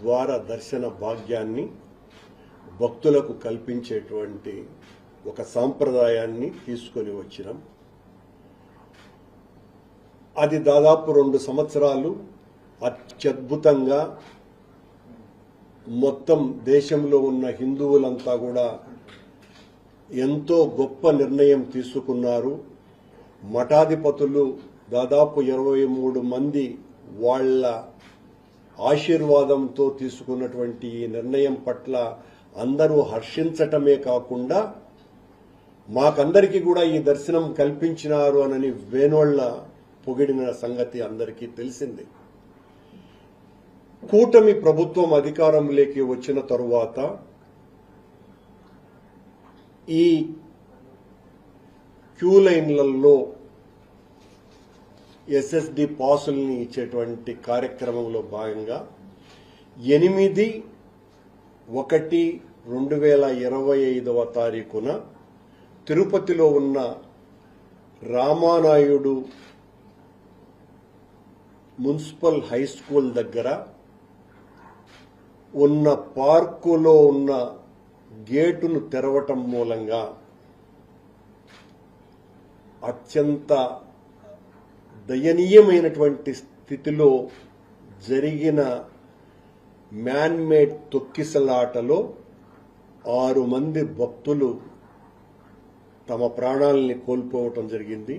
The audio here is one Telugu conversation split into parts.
ద్వార దర్శన భాగ్యాన్ని భక్తులకు కల్పించేటువంటి ఒక సాంప్రదాయాన్ని తీసుకొని వచ్చినాం. అది దాదాపు రెండు సంవత్సరాలు అత్యద్భుతంగా మొత్తం దేశంలో ఉన్న హిందువులంతా కూడా ఎంతో గొప్ప నిర్ణయం తీసుకున్నారు. మఠాధిపతులు దాదాపు ఇరవై మూడు మంది వాళ్ళ ఆశీర్వాదంతో తీసుకున్నటువంటి ఈ నిర్ణయం పట్ల అందరూ హర్షించటమే కాకుండా మాకందరికీ కూడా ఈ దర్శనం కల్పించినారు అనని వేణోళ్ళ పొగిడిన సంగతి అందరికీ తెలిసింది. కూటమి ప్రభుత్వం అధికారంలోకి వచ్చిన తరువాత ఈ క్యూ లైన్లలో ఎస్ఎస్డి పాసుల్ని ఇచ్చేటువంటి కార్యక్రమంలో భాగంగా ఎనిమిది ఒకటి రెండు వేల ఇరవై ఐదవ తారీఖున తిరుపతిలో ఉన్న రామానాయుడు మున్సిపల్ హై స్కూల్ దగ్గర ఉన్న పార్కులో ఉన్న గేటును తెరవటం మూలంగా అత్యంత దయనీయమైనటువంటి స్థితిలో జరిగిన మ్యాన్మేడ్ తొక్కిసలాటలో ఆరు మంది భక్తులు తమ ప్రాణాలని కోల్పోవటం జరిగింది.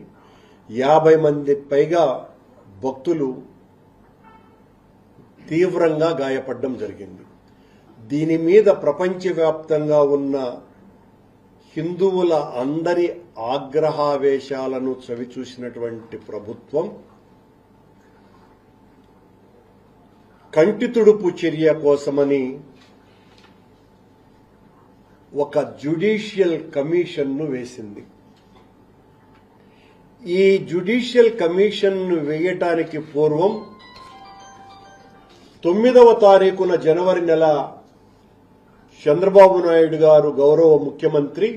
యాభై మంది పైగా భక్తులు తీవ్రంగా గాయపడడం జరిగింది. దీని మీద ప్రపంచవ్యాప్తంగా ఉన్న హిందువుల అందరి ఆగ్రహావేశాలను చవిచూసినటువంటి ప్రభుత్వం కంటితుడుపు చర్య కోసమని ఒక జ్యుడిషియల్ కమిషన్ను వేసింది. ఈ జ్యుడిషియల్ కమిషన్ను వేయటానికి పూర్వం తొమ్మిదవ తారీఖున జనవరి నెల చంద్రబాబు నాయుడు గారు గౌరవ ముఖ్యమంత్రి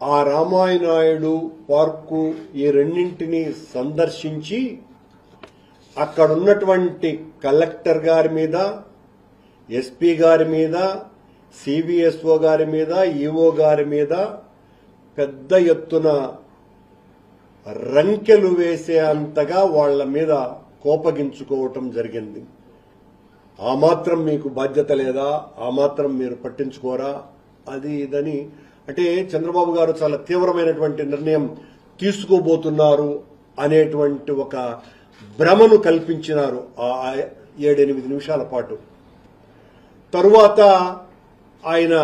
ఆ రామాయణాయుడు పార్కు ఈ రెండింటిని సందర్శించి అక్కడున్నటువంటి కలెక్టర్ గారి మీద ఎస్పీ గారి మీద సిబిఎస్ఓ గారి మీద ఈఓ గారి మీద పెద్ద ఎత్తున రంకెలు వేసే అంతగా వాళ్ళ మీద కోపగించుకోవటం జరిగింది. ఆ మాత్రం మీకు బాధ్యత లేదా? ఆ మాత్రం మీరు పట్టించుకోరా? అది ఇదని అంటే చంద్రబాబు గారు చాలా తీవ్రమైనటువంటి నిర్ణయం తీసుకోబోతున్నారు అనేటువంటి ఒక భ్రమను కల్పించినారు ఆ ఏడెనిమిది నిమిషాల పాటు. తరువాత ఆయన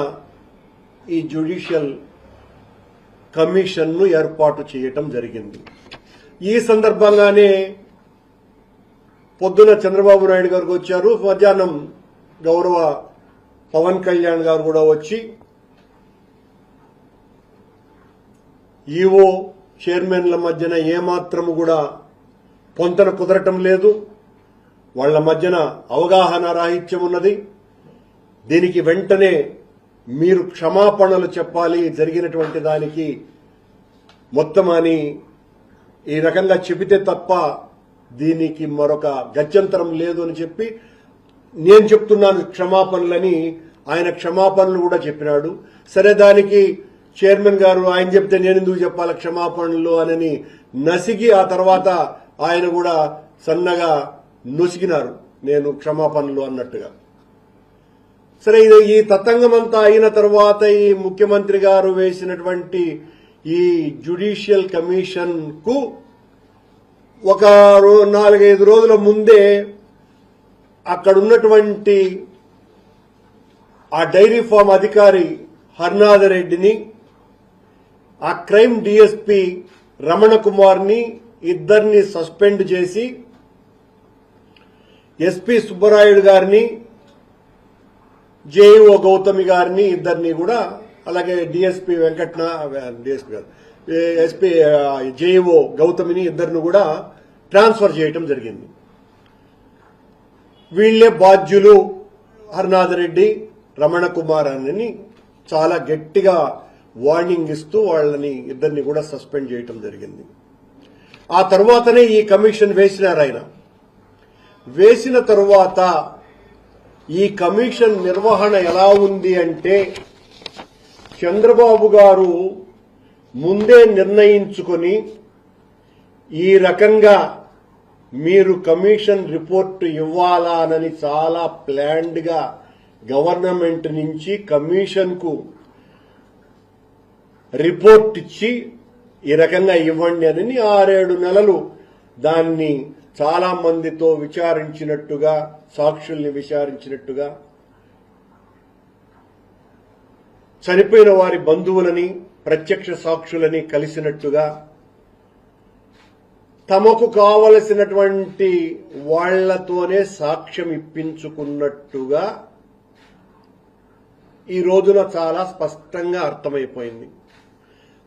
ఈ జ్యుడిషియల్ కమిషన్ను ఏర్పాటు చేయటం జరిగింది. ఈ సందర్భంగానే పొద్దున చంద్రబాబు నాయుడు గారికి వచ్చారు. మధ్యాహ్నం గౌరవ పవన్ కళ్యాణ్ గారు కూడా వచ్చి ఈఓ చైర్మన్ల మధ్యన ఏమాత్రము కూడా పొంతన కుదరటం లేదు. వాళ్ళ మధ్యన అవగాహన రాహిత్యం ఉన్నది. దీనికి వెంటనే మీరు క్షమాపణలు చెప్పాలి. జరిగినటువంటి దానికి మొత్తం అని ఈ రకంగా చెబితే తప్ప దీనికి మరొక గత్యంతరం లేదు అని చెప్పి నేను చెప్తున్నాను క్షమాపణలని. ఆయన క్షమాపణలు కూడా చెప్పినాడు. సరే దానికి చైర్మన్ గారు ఆయన చెప్తే నేను ఎందుకు చెప్పాలి? క్షమాపణలు అనని నసిగి ఆ తర్వాత ఆయన కూడా సన్నగా నొసిగినారు. నేను క్షమాపణలు అన్నట్టుగా. సరే ఇది ఈ తతంగమంతా అయిన తర్వాత ఈ ముఖ్యమంత్రి గారు వేసినటువంటి ఈ జ్యుడిషియల్ కమిషన్కు ఒక నాలుగైదు రోజుల ముందే అక్కడున్నటువంటి ఆ డైరీ ఫామ్ అధికారి హర్నాథరెడ్డిని ఆ క్రైమ్ డిఎస్పి రమణ కుమార్ని ఇద్దరిని సస్పెండ్ చేసి ఎస్పీ సుబ్బరాయుడు గారిని జేఈఓ గౌతమి గారిని ఇద్దరిని కూడా అలాగే డిఎస్పీ వెంకట్న డిఎస్పీ గారు ఎస్పీ జేఈఓ గౌతమిని ఇద్దరిని కూడా ట్రాన్స్ఫర్ చేయటం జరిగింది. వీళ్ళే బాధ్యులు హరినాథ్ రెడ్డి రమణ కుమార్ అని చాలా గట్టిగా వార్నింగ్ ఇస్తూ వాళ్ళని ఇద్దరిని కూడా సస్పెండ్ చేయటం జరిగింది. ఆ తర్వాతనే ఈ కమిషన్ వేసినారు ఆయన. వేసిన తరువాత ఈ కమిషన్ నిర్వహణ ఎలా ఉంది అంటే చంద్రబాబు గారు ముందే నిర్ణయించుకొని ఈ రకంగా మీరు కమిషన్ రిపోర్ట్ ఇవ్వాలానని చాలా ప్లాన్డ్గా గవర్నమెంట్ నుంచి కమిషన్కు రిపోర్ట్ ఇచ్చి ఈ రకంగా ఇవ్వండి అని ఆరేడు నెలలు దాన్ని చాలా మందితో విచారించినట్టుగా సాక్షుల్ని విచారించినట్టుగా చనిపోయిన వారి బంధువులని ప్రత్యక్ష సాక్షులని కలిసినట్టుగా తమకు కావలసినటువంటి వాళ్ళతోనే సాక్ష్యం ఇప్పించుకున్నట్టుగా ఈ రోజున చాలా స్పష్టంగా అర్థమైపోయింది.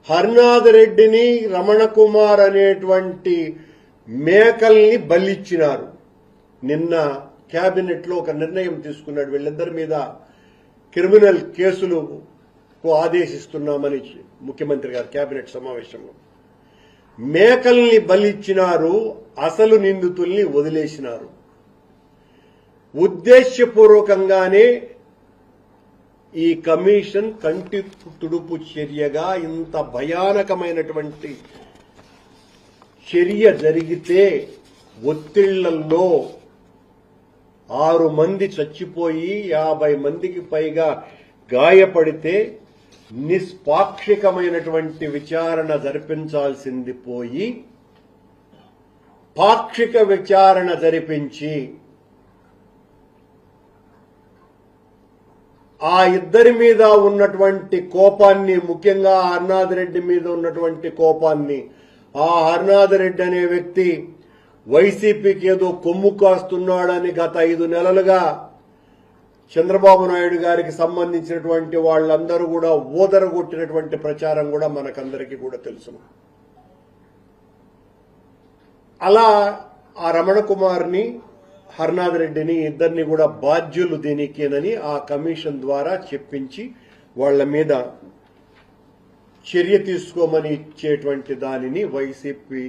హరినాథ్ రెడ్డిని రమణ కుమార్ అనేటువంటి మేకల్ని బలిచ్చినారు. నిన్న కేబినెట్లో ఒక నిర్ణయం తీసుకున్నాడు. వీళ్ళిద్దరి మీద క్రిమినల్ కేసులకు ఆదేశిస్తున్నామని ముఖ్యమంత్రి గారు కేబినెట్ సమావేశంలో. మేకల్ని బలిచ్చినారు అసలు నిందితుల్ని వదిలేసినారు. ఉద్దేశ్యపూర్వకంగానే ఈ కమిషన్ కంటి తుడుపు చర్యగా ఇంత భయానకమైనటువంటి చర్య జరిగితే ఒత్తిళ్ళలో ఆరు మంది చచ్చిపోయి యాభై మందికి పైగా గాయపడితే నిష్పాక్షికమైనటువంటి విచారణ జరిపించాల్సింది పోయి పాక్షిక విచారణ జరిపించి ఆ ఇద్దరి మీద ఉన్నటువంటి కోపాన్ని ముఖ్యంగా హర్నాథ్ రెడ్డి మీద ఉన్నటువంటి కోపాన్ని ఆ హర్నాథ్ రెడ్డి అనే వ్యక్తి వైసీపీకి ఏదో కొమ్ము కాస్తున్నాడని గత ఐదు నెలలుగా చంద్రబాబు నాయుడు గారికి సంబంధించినటువంటి వాళ్ళందరూ కూడా ఓదరగొట్టినటువంటి ప్రచారం కూడా మనకందరికీ కూడా తెలుసును అలా ఆ రమణ కుమార్ని హర్నాథ్ రెడ్డిని ఇద్దరిని కూడా బాధ్యులు దీనికేనని ఆ కమిషన్ ద్వారా చెప్పించి వాళ్ళ మీద చర్య తీసుకోమని ఇచ్చేటువంటి దానిని వైసీపీ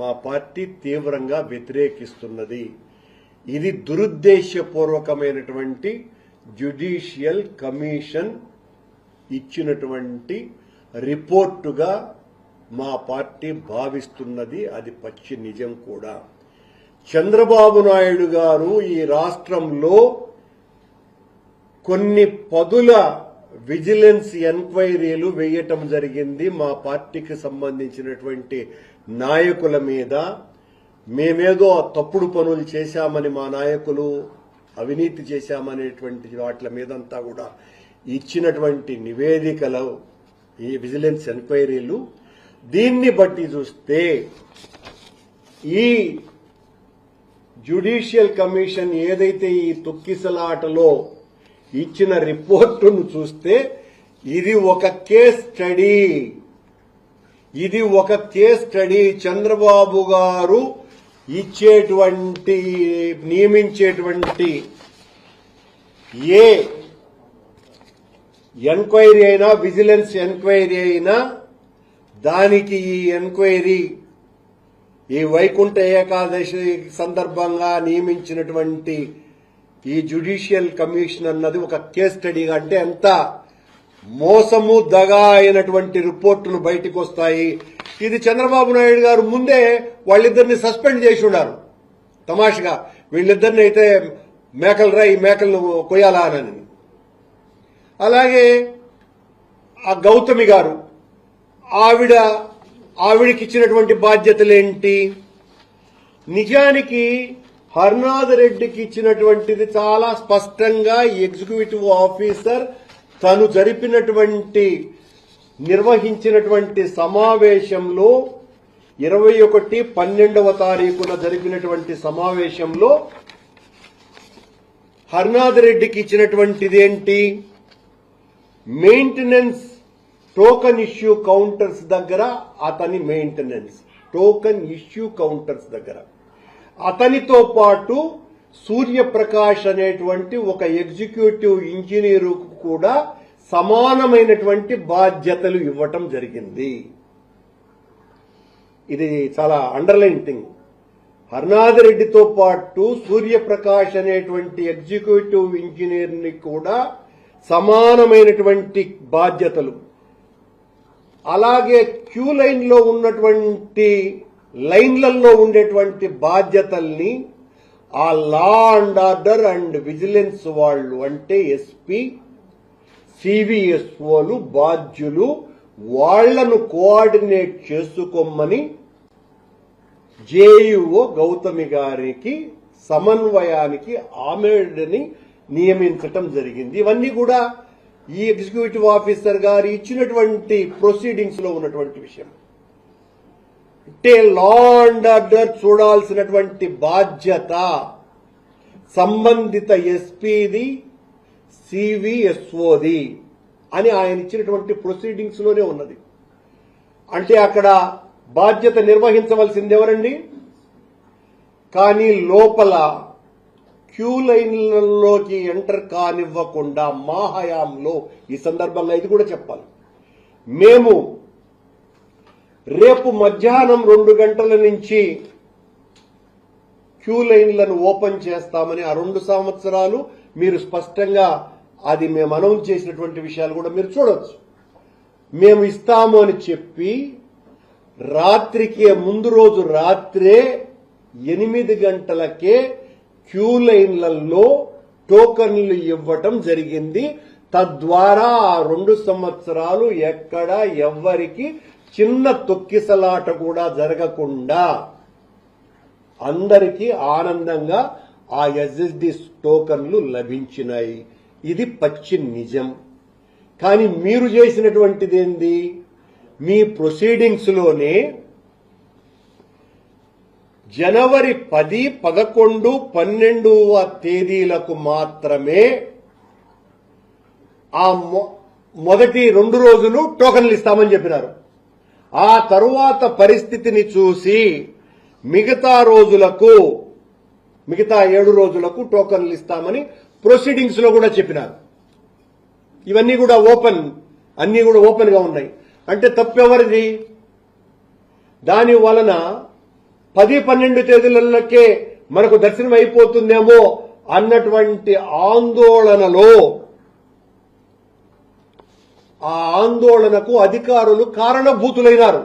మా పార్టీ తీవ్రంగా వ్యతిరేకిస్తున్నది. ఇది దురుద్దేశపూర్వకమైనటువంటి జ్యుడిషియల్ కమిషన్ ఇచ్చినటువంటి రిపోర్టుగా మా పార్టీ భావిస్తున్నది. అది పచ్చి నిజం కూడా. చంద్రబాబు నాయుడు గారు ఈ రాష్ట్రంలో కొన్ని పదుల విజిలెన్స్ ఎంక్వైరీలు వేయటం జరిగింది మా పార్టీకి సంబంధించినటువంటి నాయకుల మీద. మేమేదో తప్పుడు పనులు చేశామని మా నాయకులు అవినీతి చేశామనేటువంటి వాటి మీదంతా కూడా ఇచ్చినటువంటి నివేదికలు ఈ విజిలెన్స్ ఎంక్వైరీలు దీన్ని బట్టి చూస్తే ఈ జ్యుడిషియల్ కమిషన్ ఏదైతే ఈ తొక్కిసలాటలో ఇచ్చిన రిపోర్టును చూస్తే ఇది ఒక కేస్ స్టడీ. ఇది ఒక కేస్ స్టడీ. చంద్రబాబు గారు ఇచ్చేటువంటి నియమించేటువంటి ఏ ఎంక్వైరీ అయినా విజిలెన్స్ ఎంక్వైరీ అయినా దానికి ఈ ఎంక్వైరీ ఈ వైకుంఠ ఏకాదశి సందర్భంగా నియమించినటువంటి ఈ జ్యుడిషియల్ కమిషన్ అన్నది ఒక కేస్ స్టడీగా అంటే ఎంత మోసము దగా అయినటువంటి రిపోర్టులు బయటకు వస్తాయి. ఇది చంద్రబాబు నాయుడు గారు ముందే వాళ్ళిద్దరిని సస్పెండ్ చేసి ఉన్నారు. తమాషగా వీళ్ళిద్దరిని అయితే మేకలు రా ఈ మేకలను కొయ్యాలా అని. అలాగే ఆ గౌతమి గారు ఆవిడ ఆవిడకి ఇచ్చినటువంటి బాధ్యతలేంటి? నిజానికి హర్నాథ్ రెడ్డికి ఇచ్చినటువంటిది చాలా స్పష్టంగా ఎగ్జిక్యూటివ్ ఆఫీసర్ తను జరిపినటువంటి నిర్వహించినటువంటి సమావేశంలో ఇరవై ఒకటి పన్నెండవ తారీఖున జరిపినటువంటి సమావేశంలో హర్నాథ్ రెడ్డికి ఇచ్చినటువంటిది ఏంటి మెయింటెనెన్స్ టోకన్ ఇష్యూ కౌంటర్స్ దగ్గర అతని మెయింటెనెన్స్ టోకన్ ఇష్యూ కౌంటర్స్ దగ్గర అతనితో పాటు సూర్యప్రకాష్ అనేటువంటి ఒక ఎగ్జిక్యూటివ్ ఇంజనీరు కూడా సమానమైనటువంటి బాధ్యతలు ఇవ్వటం జరిగింది. ఇది చాలా అండర్లైన్ థింగ్ హర్నాథరెడ్డితో పాటు సూర్యప్రకాష్ అనేటువంటి ఎగ్జిక్యూటివ్ ఇంజనీర్ని కూడా సమానమైనటువంటి బాధ్యతలు అలాగే క్యూ లైన్లో ఉన్నటువంటి లైన్లలో ఉండేటువంటి బాధ్యతల్ని ఆ law and order and vigilance వాళ్ళు అంటే ఎస్పీ సివిఎస్ఓలు బాధ్యులు వాళ్ళను కోఆర్డినేట్ చేసుకోమని జేయుఓ గౌతమి గారికి సమన్వయానికి ఆమెడిని నియమించటం జరిగింది. ఇవన్నీ కూడా ఈ ఎగ్జిక్యూటివ్ ఆఫీసర్ గారు ఇచ్చినటువంటి ప్రొసీడింగ్స్లో ఉన్నటువంటి విషయం. అంటే లా అండ్ ఆర్డర్ చూడాల్సినటువంటి బాధ్యత సంబంధిత ఎస్పీది సివిఎస్ఓది అని ఆయన ఇచ్చినటువంటి ప్రొసీడింగ్స్లోనే ఉన్నది. అంటే అక్కడ బాధ్యత నిర్వహించవలసింది ఎవరండి? కానీ లోపల క్యూ లైన్లలోకి ఎంటర్ కానివ్వకుండా మా హయాంలో ఈ సందర్భంగా ఇది కూడా చెప్పాలి. మేము రేపు మధ్యాహ్నం రెండు గంటల నుంచి క్యూ లైన్లను ఓపెన్ చేస్తామని ఆ రెండు సంవత్సరాలు మీరు స్పష్టంగా అది మేము అనౌన్స్ చేసినటువంటి విషయాలు కూడా మీరు చూడొచ్చు. మేము ఇస్తాము అని చెప్పి రాత్రికి ముందు రోజు రాత్రే ఎనిమిది గంటలకే క్యూ లైన్లలో టోకన్లు ఇవ్వటం జరిగింది. తద్వారా ఆ రెండు సంవత్సరాలు ఎక్కడ ఎవ్వరికి చిన్న తొక్కిసలాట కూడా జరగకుండా అందరికీ ఆనందంగా ఆ ఎస్ఎస్డి టోకన్లు లభించినాయి. ఇది పచ్చి నిజం. కానీ మీరు చేసినటువంటిది ఏంది మీ ప్రొసీడింగ్స్లోనే జనవరి పది పదకొండు పన్నెండవ తేదీలకు మాత్రమే ఆ మొ- మొదటి రెండు రోజులు టోకన్లు ఇస్తామని చెప్పినారు. ఆ తరువాత పరిస్థితిని చూసి మిగతా రోజులకు మిగతా ఏడు రోజులకు టోకన్లు ఇస్తామని ప్రొసీడింగ్స్లో కూడా చెప్పినారు. ఇవన్నీ కూడా ఓపెన్ అన్నీ కూడా ఓపెన్గా ఉన్నాయి. అంటే తప్పెవరిది? దాని వలన పది పన్నెండు తేదీలకే మనకు దర్శనం అయిపోతుందేమో అన్నటువంటి ఆందోళనలో ఆ ఆందోళనకు అధికారులు కారణభూతులైనారు.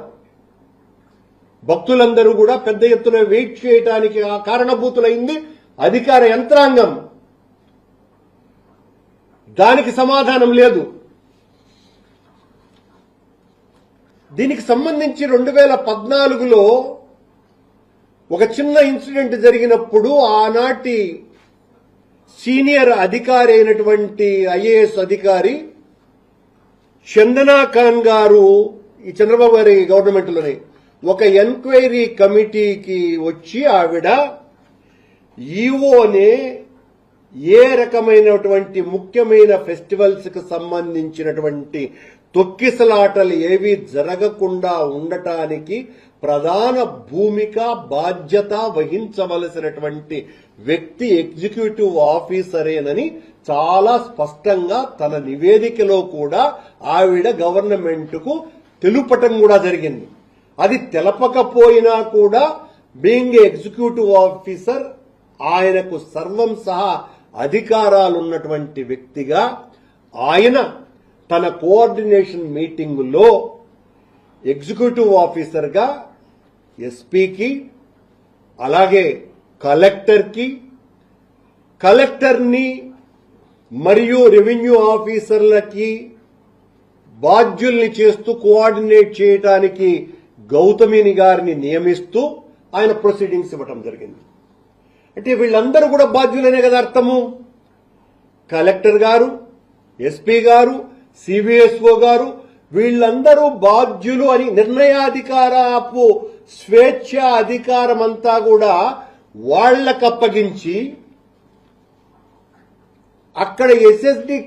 భక్తులందరూ కూడా పెద్ద ఎత్తున వెయిట్ చేయటానికి ఆ కారణభూతులైంది అధికార యంత్రాంగం. దానికి సమాధానం లేదు. దీనికి సంబంధించి రెండు వేల పద్నాలుగులో ఒక చిన్న ఇన్సిడెంట్ జరిగినప్పుడు ఆనాటి సీనియర్ అధికారి అయినటువంటి ఐఏఎస్ అధికారి చందనా ఖాన్ గారు ఈ చంద్రబాబు గారి గవర్నమెంట్లోనే ఒక ఎంక్వైరీ కమిటీకి వచ్చి ఆవిడ ఈఓనే ఏ రకమైనటువంటి ముఖ్యమైన ఫెస్టివల్స్కు సంబంధించినటువంటి తొక్కిసలాటలు ఏవి జరగకుండా ఉండటానికి ప్రధాన భూమిక బాధ్యత వహించవలసినటువంటి వ్యక్తి ఎగ్జిక్యూటివ్ ఆఫీసరేనని చాలా స్పష్టంగా తన నివేదికలో కూడా ఆవిడ గవర్నమెంట్కు తెలుపటం కూడా జరిగింది. అది తెలపకపోయినా కూడా బీయింగ్ ఎగ్జిక్యూటివ్ ఆఫీసర్ ఆయనకు సర్వం సహా అధికారాలున్నటువంటి వ్యక్తిగా ఆయన తన కోఆర్డినేషన్ మీటింగులో ఎగ్జిక్యూటివ్ ఆఫీసర్గా ఎస్పీకి అలాగే కలెక్టర్కి కలెక్టర్ని మరియు రెవెన్యూ ఆఫీసర్లకి బాధ్యుల్ని చేస్తూ కోఆర్డినేట్ చేయడానికి గౌతమిని గారిని నియమిస్తూ ఆయన ప్రొసీడింగ్స్ ఇవ్వటం జరిగింది. అంటే వీళ్ళందరూ కూడా బాధ్యులనే కదా అర్థము? కలెక్టర్ గారు ఎస్పీ గారు సిబిఎస్ఓ గారు వీళ్ళందరూ బాధ్యులు అని నిర్ణయాధికారపు స్వేచ్ఛ అధికారం అంతా కూడా వాళ్ళకు అప్పగించి అక్కడ ఎస్ఎస్డి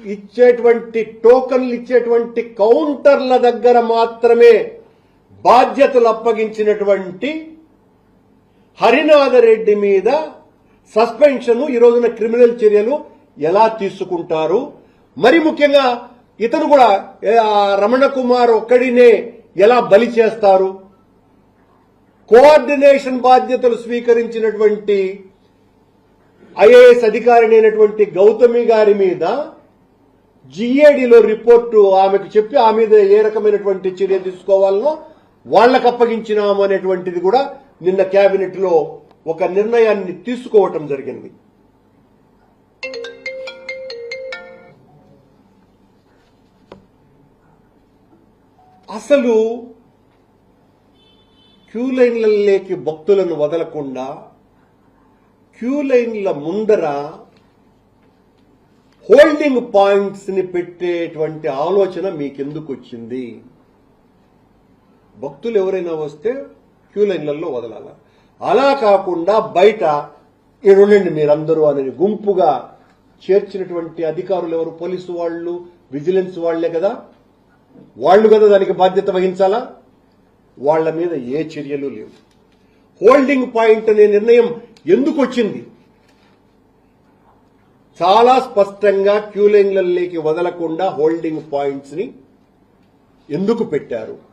ఇచ్చేటువంటి టోకన్లు ఇచ్చేటువంటి కౌంటర్ల దగ్గర మాత్రమే బాధ్యతలు అప్పగించినటువంటి హరినాథరెడ్డి మీద సస్పెన్షన్ ఈ రోజున క్రిమినల్ చర్యలు ఎలా తీసుకుంటారు? మరి ముఖ్యంగా ఇతను కూడా రమణ కుమార్ ఒక్కడినే ఎలా బలి చేస్తారు? కోఆర్డినేషన్ బాధ్యతలు స్వీకరించినటువంటి ఐఏఎస్ అధికారిని అయినటువంటి గౌతమి గారి మీద జిఏడిలో రిపోర్టు ఆమెకు చెప్పి ఆ మీద ఏ రకమైనటువంటి చర్య తీసుకోవాలనో వాళ్ళకు అప్పగించినాము అనేటువంటిది కూడా నిన్న కేబినెట్లో ఒక నిర్ణయాన్ని తీసుకోవటం జరిగింది. అసలు క్యూ లైన్లలోకి భక్తులను వదలకుండా క్యూ లైన్ల ముందర హోల్డింగ్ పాయింట్స్ని పెట్టేటువంటి ఆలోచన మీకెందుకు వచ్చింది భక్తులు ఎవరైనా వస్తే క్యూ లైన్లలో వదలాల. అలా కాకుండా బయట ఇరుండండి మీరందరూ అనేది గుంపుగా చేర్చినటువంటి అధికారులు ఎవరు? పోలీసు వాళ్ళు విజిలెన్స్ వాళ్ళే కదా? వాళ్ళు కదా దానికి బాధ్యత వహించాలా? వాళ్ళ మీద ఏ చర్యలు లేవు. హోల్డింగ్ పాయింట్ అనే నిర్ణయం ఎందుకు వచ్చింది? చాలా స్పష్టంగా క్యూ లైన్లలోకి వదలకుండా హోల్డింగ్ పాయింట్స్ని ఎందుకు పెట్టారు?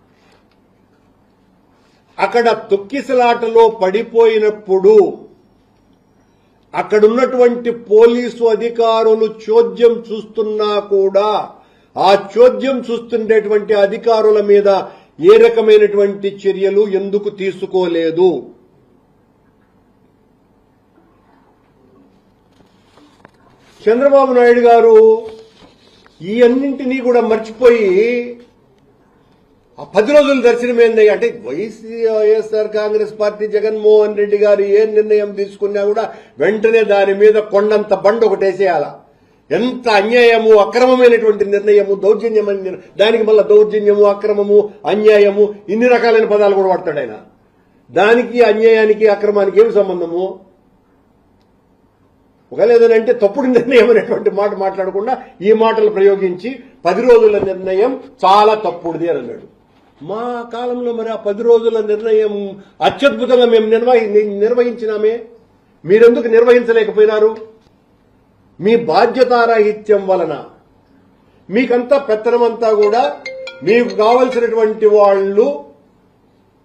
అక్కడ తొక్కిసలాటలో పడిపోయినప్పుడు అక్కడున్నటువంటి పోలీసు అధికారులు చోద్యం చూస్తున్నా కూడా ఆ చోద్యం చూస్తుండేటువంటి అధికారుల మీద ఏ రకమైనటువంటి చర్యలు ఎందుకు తీసుకోలేదు? చంద్రబాబు నాయుడు గారు ఈ అన్నింటినీ కూడా మర్చిపోయి పది రోజుల దర్శనం ఏంది అంటే YSR Congress party Jaganmohan Reddy garu ఏ నిర్ణయం తీసుకున్నా కూడా వెంటనే దాని మీద కొండంత బండ ఒకటేసేయాల ఎంత అన్యాయము అక్రమమైనటువంటి నిర్ణయము దౌర్జన్యమైన దానికి మళ్ళీ దౌర్జన్యము అక్రమము అన్యాయము ఇన్ని రకాలైన పదాలు కూడా వాడతాడు ఆయన. దానికి అన్యాయానికి అక్రమానికి ఏమి సంబంధము? ఒకవేళ అంటే తప్పుడు నిర్ణయం అనేటువంటి మాట మాట్లాడకుండా ఈ మాటలు ప్రయోగించి పది రోజుల నిర్ణయం చాలా తప్పుడుది అని అన్నాడు. మా కాలంలో మరి ఆ పది రోజుల నిర్ణయం అత్యద్భుతంగా మేము నిర్వహి నిర్వహించినామే. మీరెందుకు నిర్వహించలేకపోయినారు? మీ బాధ్యతారాహిత్యం వలన. మీకంతా పెత్తనమంతా కూడా మీకు కావలసినటువంటి వాళ్ళు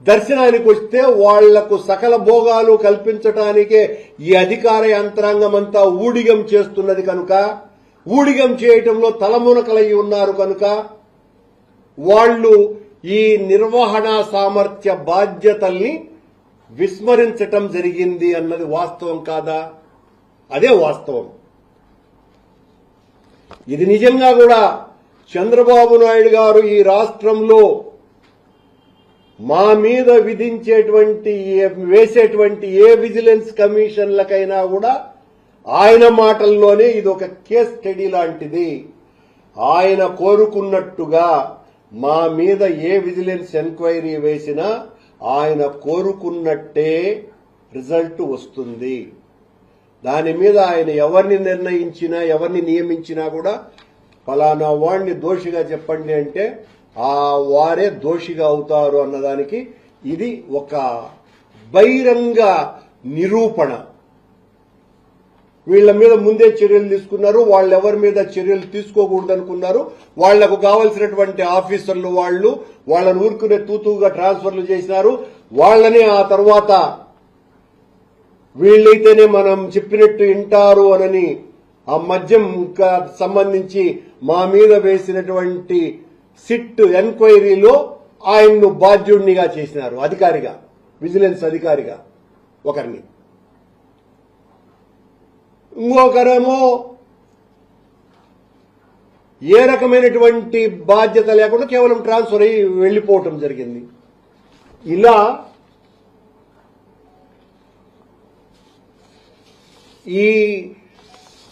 దర్శనానికి వస్తే వాళ్ళకు సకల భోగాలు కల్పించటానికే ఈ అధికార యంత్రాంగం అంతా ఊడిగం చేస్తున్నది కనుక ఊడిగం చేయటంలో తలమునకలై ఉన్నారు కనుక వాళ్ళు ఈ నిర్వహణ సామర్థ్య బాధ్యతల్ని విస్మరించటం జరిగింది అన్నది వాస్తవం కాదా? అదే వాస్తవం. ఇది నిజంగా కూడా చంద్రబాబు నాయుడు గారు ఈ రాష్ట్రంలో మా మీద విధించేటువంటి వేసేటువంటి ఏ విజిలెన్స్ కమిషన్లకైనా కూడా ఆయన మాటల్లోనే ఇది ఒక కేస్ స్టడీ లాంటిది. ఆయన కోరుకున్నట్టుగా మా మీద ఏ విజిలెన్స్ ఎంక్వైరీ వేసినా ఆయన కోరుకున్నట్టే రిజల్ట్ వస్తుంది. దాని మీద ఆయన ఎవరిని నిర్ణయించినా ఎవరిని నియమించినా కూడా ఫలానా వాడిని దోషిగా చెప్పండి అంటే ఆ వారే దోషిగా అవుతారు అన్నదానికి ఇది ఒక బహిరంగ నిరూపణ. వీళ్ళ మీద ముందే చర్యలు తీసుకున్నారు వాళ్ళు ఎవరి మీద చర్యలు తీసుకోకూడదు అనుకున్నారు వాళ్ళకు కావలసినటువంటి ఆఫీసర్లు వాళ్ళు వాళ్ళని ఊరుకునే తూతుగా ట్రాన్స్ఫర్లు చేసినారు. వాళ్ళని ఆ తర్వాత వీళ్ళైతేనే మనం చెప్పినట్టు వింటారు అనని ఆ మద్యం సంబంధించి మా మీద వేసినటువంటి సిట్ ఎంక్వైరీలో ఆయన్ను బాధ్యుడినిగా చేసినారు అధికారిగా విజిలెన్స్ అధికారిగా ఒకరిని. ఇంకొకరేమో ఏ రకమైనటువంటి బాధ్యత లేకుండా కేవలం ట్రాన్స్ఫర్ అయ్యి వెళ్ళిపోవటం జరిగింది. ఇలా ఈ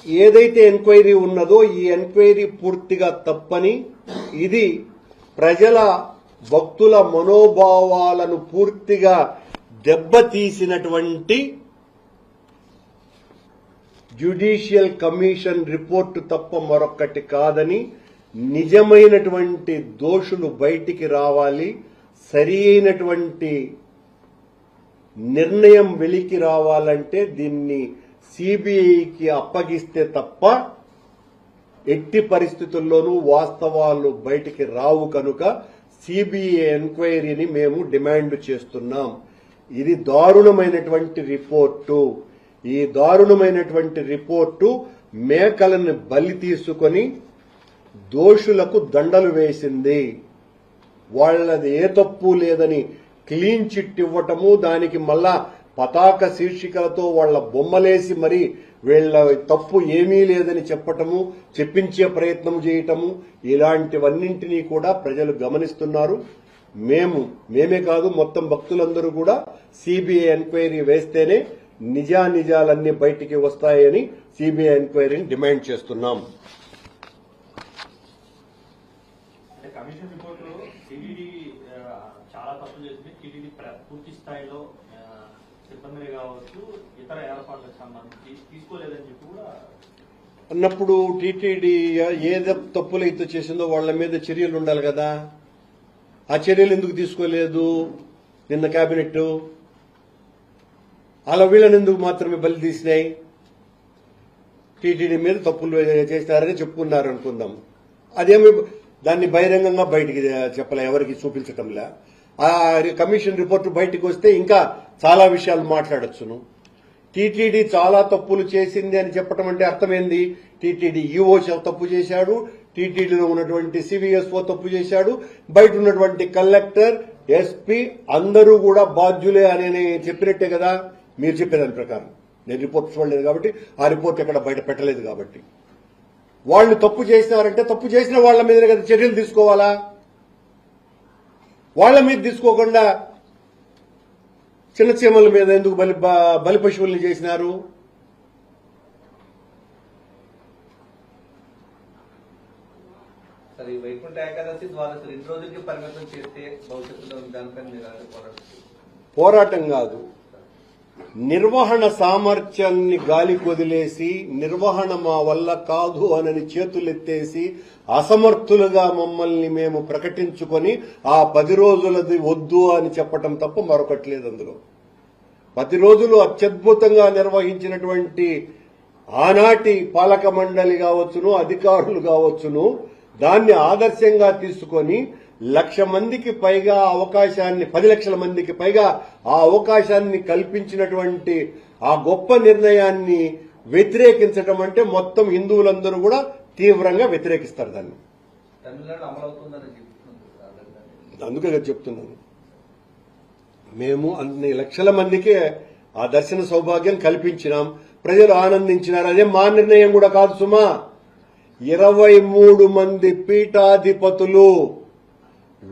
ఏదైతే ఎంక్వైరీ ఉన్నదో ఈ ఎంక్వైరీ పూర్తిగా తప్పని ఇది ప్రజల భక్తుల మనోభావాలను పూర్తిగా దెబ్బతీసినటువంటి జ్యుడిషియల్ కమిషన్ రిపోర్టు తప్ప మరొక్కటి కాదని నిజమైనటువంటి దోషులు బయటికి రావాలి సరి అయినటువంటి నిర్ణయం వెలికి రావాలంటే దీన్ని సిబిఐకి అప్పగిస్తే తప్ప ఎట్టి పరిస్థితుల్లోనూ వాస్తవాలు బయటికి రావు కనుక సిబిఐ ఎంక్వైరీని మేము డిమాండ్ చేస్తున్నాం. ఇది దారుణమైనటువంటి రిపోర్టు. ఈ దారుణమైనటువంటి రిపోర్టు మేకలను బలి తీసుకొని దోషులకు దండలు వేసింది. వాళ్ళది ఏ తప్పు లేదని క్లీన్ చిట్ ఇవ్వటము దానికి మళ్ళా పతాక శీర్షికలతో వాళ్ళ బొమ్మలేసి మరి వీళ్ళ తప్పు ఏమీ లేదని చెప్పటము చెప్పించే ప్రయత్నం చేయటము ఇలాంటివన్నింటినీ కూడా ప్రజలు గమనిస్తున్నారు. మేము మేమే కాదు మొత్తం భక్తులందరూ కూడా సిబిఐ ఎంక్వైరీ వేస్తేనే నిజానిజాలన్నీ బయటికి వస్తాయని సిబిఐ ఎంక్వైరీని డిమాండ్ చేస్తున్నాం. కమిషన్లో టీటీడీ చాలా తప్పులు చేసింది. టీటీడీ పూర్తి స్థాయిలో ఆ, సిబ్బందిని కావచ్చు ఇతర ఏర్పాట్లకు సంబంధించి తీసుకోలేదని చెప్పి కూడా అన్నప్పుడు టీటీడీ ఏదో తప్పులైతే చేసిందో వాళ్ళ మీద చర్యలు ఉండాలి కదా. ఆ చర్యలు ఎందుకు తీసుకోలేదు? నిన్న కేబినెట్ అలా వీళ్ళని ఎందుకు మాత్రమే బలి తీసినాయి? టీటీడీ మీద తప్పులు చేస్తారని చెప్పుకున్నారు అనుకుందాం అదేమి దాన్ని బహిరంగంగా బయటికి చెప్పలే ఎవరికి చూపించటంలే? ఆ కమిషన్ రిపోర్ట్ బయటకు వస్తే ఇంకా చాలా విషయాలు మాట్లాడొచ్చును. టీటీడీ చాలా తప్పులు చేసింది అని చెప్పడం అంటే అర్థమైంది. టీటీడీ ఈఓ తప్పు చేశాడు. టీటీడీలో ఉన్నటువంటి సివిఎస్ఓ తప్పు చేశాడు. బయట ఉన్నటువంటి కలెక్టర్ ఎస్పీ అందరూ కూడా బాధ్యులే అని చెప్పినట్టే కదా? మీరు చెప్పేదాని ప్రకారం. నేను రిపోర్ట్ చూడలేదు కాబట్టి ఆ రిపోర్ట్ ఎక్కడ బయట పెట్టలేదు కాబట్టి. వాళ్ళు తప్పు చేసినారంటే తప్పు చేసిన వాళ్ళ మీద కదా చర్యలు తీసుకోవాలా? వాళ్ళ మీద తీసుకోకుండా చిన్న చీమల మీద ఎందుకు బలి బలి పశువుల్ని చేసినారు? పోరాటం కాదు. నిర్వహణ సామర్థ్యాన్ని గాలి కొదిలేసి నిర్వహణ మా వల్ల కాదు అనని చేతులెత్తేసి అసమర్థులుగా మమ్మల్ని మేము ప్రకటించుకొని ఆ పది రోజులది వద్దు అని చెప్పటం తప్ప మరొకట్లేదు అందులో. పది రోజులు అత్యద్భుతంగా నిర్వహించినటువంటి ఆనాటి పాలక మండలి కావచ్చును అధికారులు కావచ్చును దాన్ని ఆదర్శంగా తీసుకొని లక్ష మందికి పైగా అవకాశాన్ని పది లక్షల మందికి పైగా ఆ అవకాశాన్ని కల్పించినటువంటి ఆ గొప్ప నిర్ణయాన్ని వ్యతిరేకించడం అంటే మొత్తం హిందువులందరూ కూడా తీవ్రంగా వ్యతిరేకిస్తారు దాన్ని. అందుకే చెప్తున్నాను. మేము అన్ని లక్షల మందికి ఆ దర్శన సౌభాగ్యం కల్పించినాం ప్రజలు ఆనందించినారు. అదే మా నిర్ణయం కూడా కాదు సుమా. ఇరవై మూడు మంది పీఠాధిపతులు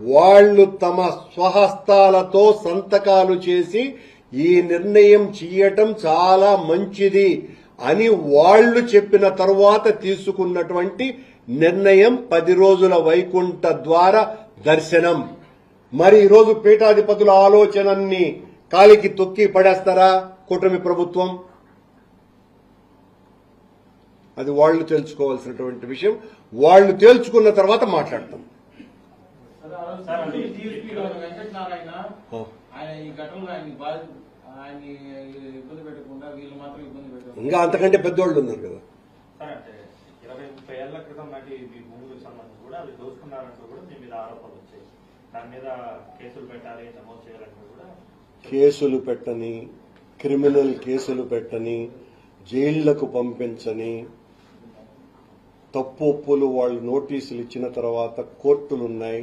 వాళ్ళు తమ స్వహస్తాలతో సంతకాలు చేసి ఈ నిర్ణయం చేయటం చాలా మంచిది అని వాళ్ళు చెప్పిన తరువాత తీసుకున్నటువంటి నిర్ణయం పది రోజుల వైకుంఠ ద్వారా దర్శనం. మరి ఈరోజు పీఠాధిపతుల ఆలోచనని కాలికి తొక్కి పడేస్తారా కూటమి ప్రభుత్వం? అది వాళ్ళు తెలుసుకోవాల్సినటువంటి విషయం. వాళ్ళు తేల్చుకున్న తర్వాత మాట్లాడతాం. సార్, గారు వెంకటనారాయణ. ఆయన ఈ ఘటనలో ఆయన బాధ ఇబ్బంది పెట్టకుండా వీళ్ళు మాత్రం ఇబ్బంది పెట్టారు. ఇంకా అంతకంటే పెద్దోళ్ళు ఉన్నారు కదా. సార్ అంటే ఇరవై ముప్పై ఏళ్ళ క్రితం నాటి మీ భూములకు సంబంధించి కూడా అవి కూడా మీ మీద ఆరోపణలు వచ్చాయి. దాని మీద కేసులు పెట్టాలి నమోదు చేయాలంటూ కూడా కేసులు పెట్టని క్రిమినల్ కేసులు పెట్టని జైళ్ళకు పంపించని తప్పు ఒప్పులు వాళ్ళు నోటీసులు ఇచ్చిన తర్వాత కోర్టులున్నాయి.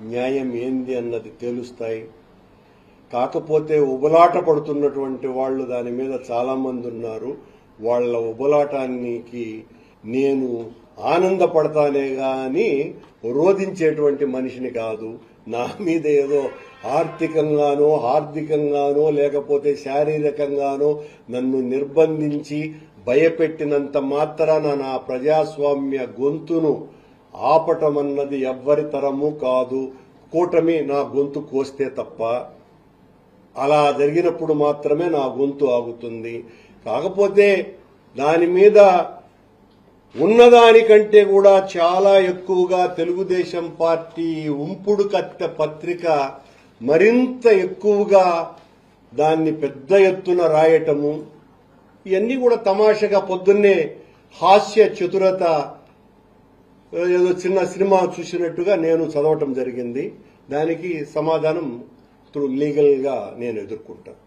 న్యాయం ఏంది అన్నది తేలుస్తాయి. కాకపోతే ఉబలాట పడుతున్నటువంటి వాళ్ళు దాని మీద చాలామంది ఉన్నారు. వాళ్ళ ఉబలాటానికి నేను ఆనందపడతానే గాని రోధించేటువంటి మనిషిని కాదు. నా మీద ఏదో ఆర్థికంగానో ఆర్థికంగానో లేకపోతే శారీరకంగానో నన్ను నిర్బంధించి భయపెట్టినంత మాత్రాన నా ప్రజాస్వామ్య గొంతును ఆపటం అన్నది ఎవ్వరి తరము కాదు. కూటమి నా గొంతు కోస్తే తప్ప అలా జరిగినప్పుడు మాత్రమే నా గొంతు ఆగుతుంది. కాకపోతే దాని మీద ఉన్నదానికంటే కూడా చాలా ఎక్కువగా తెలుగుదేశం పార్టీ ఉంపుడు కత్తె పత్రిక మరింత ఎక్కువగా దాన్ని పెద్ద ఎత్తున రాయటము ఇవన్నీ కూడా తమాషగా పొద్దున్నే హాస్య చతురత ఏదో చిన్న సినిమా చూసినట్టుగా నేను చదవటం జరిగింది. దానికి సమాధానం త్రూ లీగల్గా నేను ఎదుర్కొంటాను.